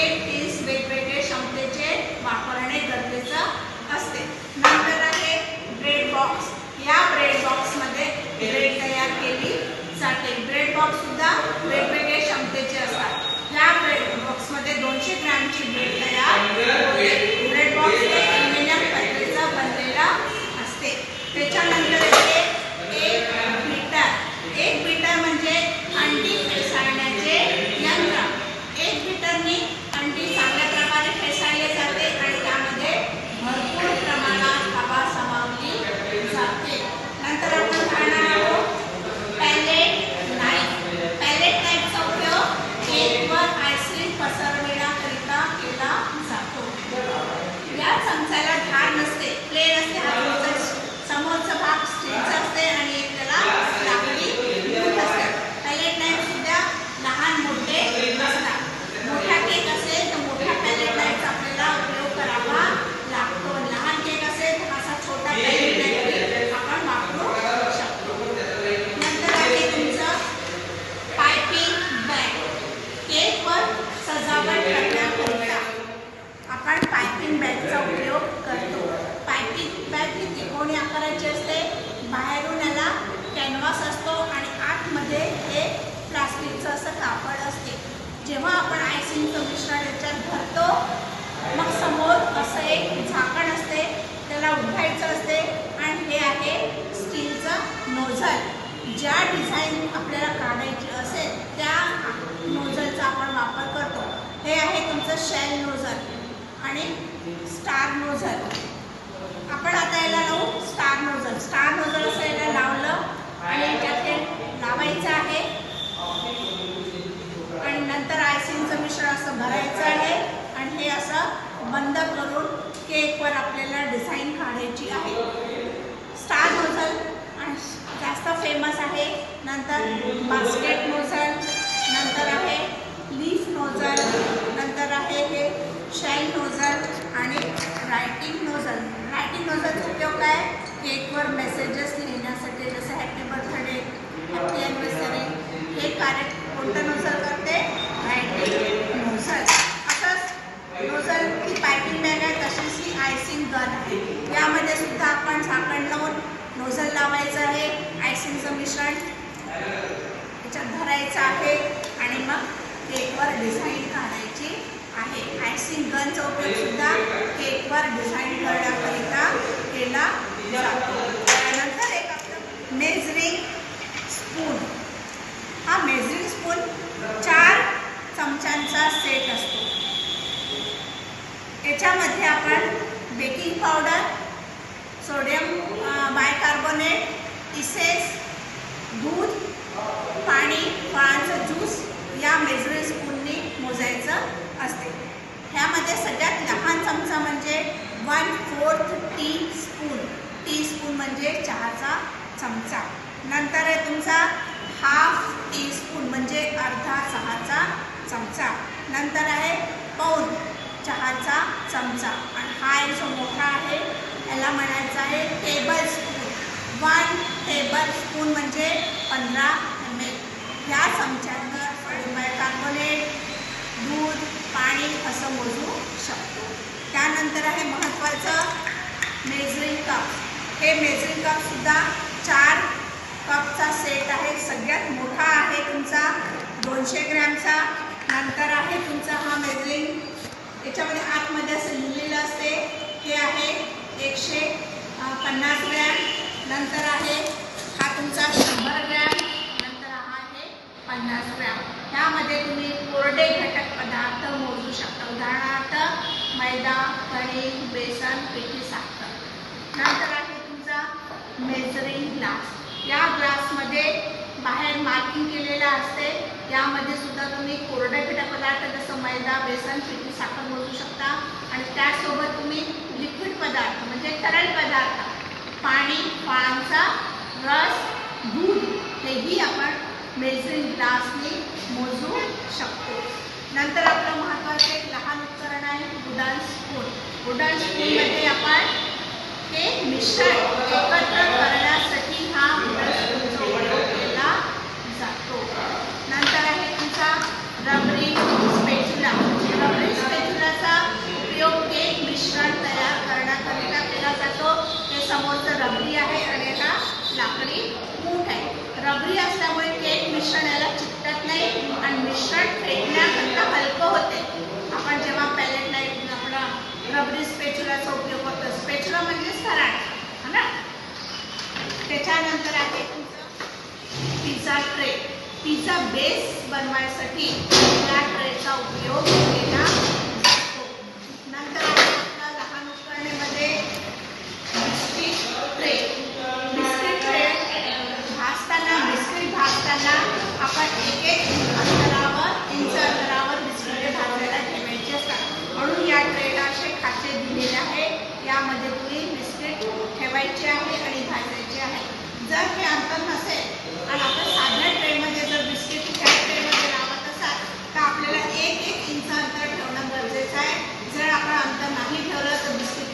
market is weight weighted, some marker and packing बॅगचा उपयोग करतो. Packing bag ही त्रिकोणी आकाराची असते. बाहेरून याला कॅनव्हास असतो आणि आतमध्ये हे प्लास्टिकचं असं कापड असते. जेव्हा आपण आयसिंगचं मिश्रण याच्यात भरतो मग समोर असं एक झाकण असते. त्याला उठायचं असते आणि हे आहे स्टीलचं नोझल ज्या डिझाईन आपल्याला काढायची असेल त्या नोझलचा आपण वापर करतो. हे आहे तुमचं शेल नोझल आणि स्टार नोझल. आपण आता याला लावू स्टार नोझल. स्टार नोझल असं याला लावलं आणि याच्यात हे लावायचं आहे. आणि नंतर आयसिंगचं मिश्रण असं भरायचं आहे. आणि हे असं बंद करून केकवर आपल्याला डिझाईन काढायची आहे. स्टार नोझल आणि जास्त फेमस आहे. नंतर बास्केट नोझल. नंतर आहे नोझल नंतर आहे हे शाईन नोझल आणि रायटिंग नोझल रायटिंग नोझलचा उपयोग काय? केकवर मेसेजेस लिहिण्यासाठी जसं हॅपी बर्थडे हॅपी ॲनिव्हर्सरी हे कार्य कोणतं नोझल करते? रायटिंग नोझल असंच नोझल ही पायपिंग बॅग आहे तशीच ही आयसिंग गन आहे. यामध्ये सुद्धा आपण झाकण लावून नोझल लावायचं आहे आयसिंगचं मिश्रण त्याच्यात भरायचं आहे आणि मग केकवर डिझाईन काढायची आहे. आयसिंग गनचा उपयोग सुद्धा केकवर डिझाईन करण्याकरिता केला जातो. त्यानंतर एक आपलं मेजरिंग स्पून हा मेजरिंग स्पून चार चमच्यांचा सेट असतो. याच्यामध्ये आपण बेकिंग पावडर सोडियम बायकार्बोनेट इसेस दूध पाणी फळांचं ज्यूस या मेजरिंग स्पूननी मोजायचं असते. ह्यामध्ये सगळ्यात लहान चमचा म्हणजे one fourth teaspoon teaspoon म्हणजे चहाचा चमचा. नंतर आहे तुमचा हाफ टी स्पून म्हणजे अर्धा चहाचा चमचा. नंतर आहे पाऊन चहाचा चमचा. आणि हा एक जो मोठा आहे याला म्हणायचं आहे tablespoon one tablespoon म्हणजे पंधरा एम एल ह्या चमच्यानं दूध पाणी असं मोजू शकतो. त्यानंतर आहे महत्त्वाचं मेजरिंग कप हे मेजरिंग कपसुद्धा चार कपचा सेट आहे. सगळ्यात मोठा आहे तुमचा दोनशे ग्रॅमचा. नंतर आहे तुमचा हा मेजरिंग याच्यामध्ये आतमध्ये असं लिहिलेलं असते. हे आहे एकशे पन्नास ग्रॅम. नंतर आहे हा तुमचा शंभर ग्रॅम. नंतर हा आहे पन्नास ग्रॅम. त्यामध्ये तुम्ही कोरडे घटक पदार्थ मोजू शकता. उदाहरणार्थ मैदा कणिक बेसन पिठी साखर. नंतर आहे तुमचा मेजरिंग ग्लास या ग्लासमध्ये बाहेर मार्किंग केलेलं असते. यामध्ये सुद्धा तुम्ही कोरडे घटक पदार्थ जसं मैदा बेसन पिठी साखर मोजू शकता. आणि त्यासोबत तुम्ही लिक्विड पदार्थ म्हणजे तरल पदार्थ पाणी फळांचा रस दूध हेही आपण मेजरिंग ग्लासने मोजू शकतो. नंतर आपलं महत्त्वाचं एक लहान उपकरण आहे उडान स्पून. उडान स्पूनमध्ये आपण हे मिश्रण एकत्र करण्यासाठी हा उडान स्पूनचा उपयोग केला जातो. नंतर आहे तुमचा रबरी स्पेचुला रबरी स्पेचुलाचा उपयोग केक मिश्रण तयार करण्याकरिता केला जातो. हे समोरचं रबरी आहे आणि हा लाकडी मूठ आहे. रबरी असल्यामुळे केक मिश्रण याला चिकटत नाही आणि मिश्रण फेकण्याकरता हलकं होते. आपण जेव्हा पॅलेट नाही आपला रबरी स्पेचुलाचा उपयोग करतो. स्पेचुला म्हणजे सराट है ना? त्याच्यानंतर आहे तुमचं पिझ्झा ट्रे पिझ्झा बेस बनवायसाठी या ट्रेचा उपयोग केला जातो नंतर आहे आपला लहान उपकरणेमध्ये बिस्किट ट्रे बिस्किट ट्रे भाजताना बिस्किट भाजताना आपण एक एक अंतरावर इंच अंतरावर बिस्किटे भाजायला ठेवायची असतात म्हणून या ट्रेला असे खाते दिलेले आहे यामध्ये तुम्ही बिस्किट ठेवायचे आहे आणि घालायचे आहे. जर हे अंतर नसेल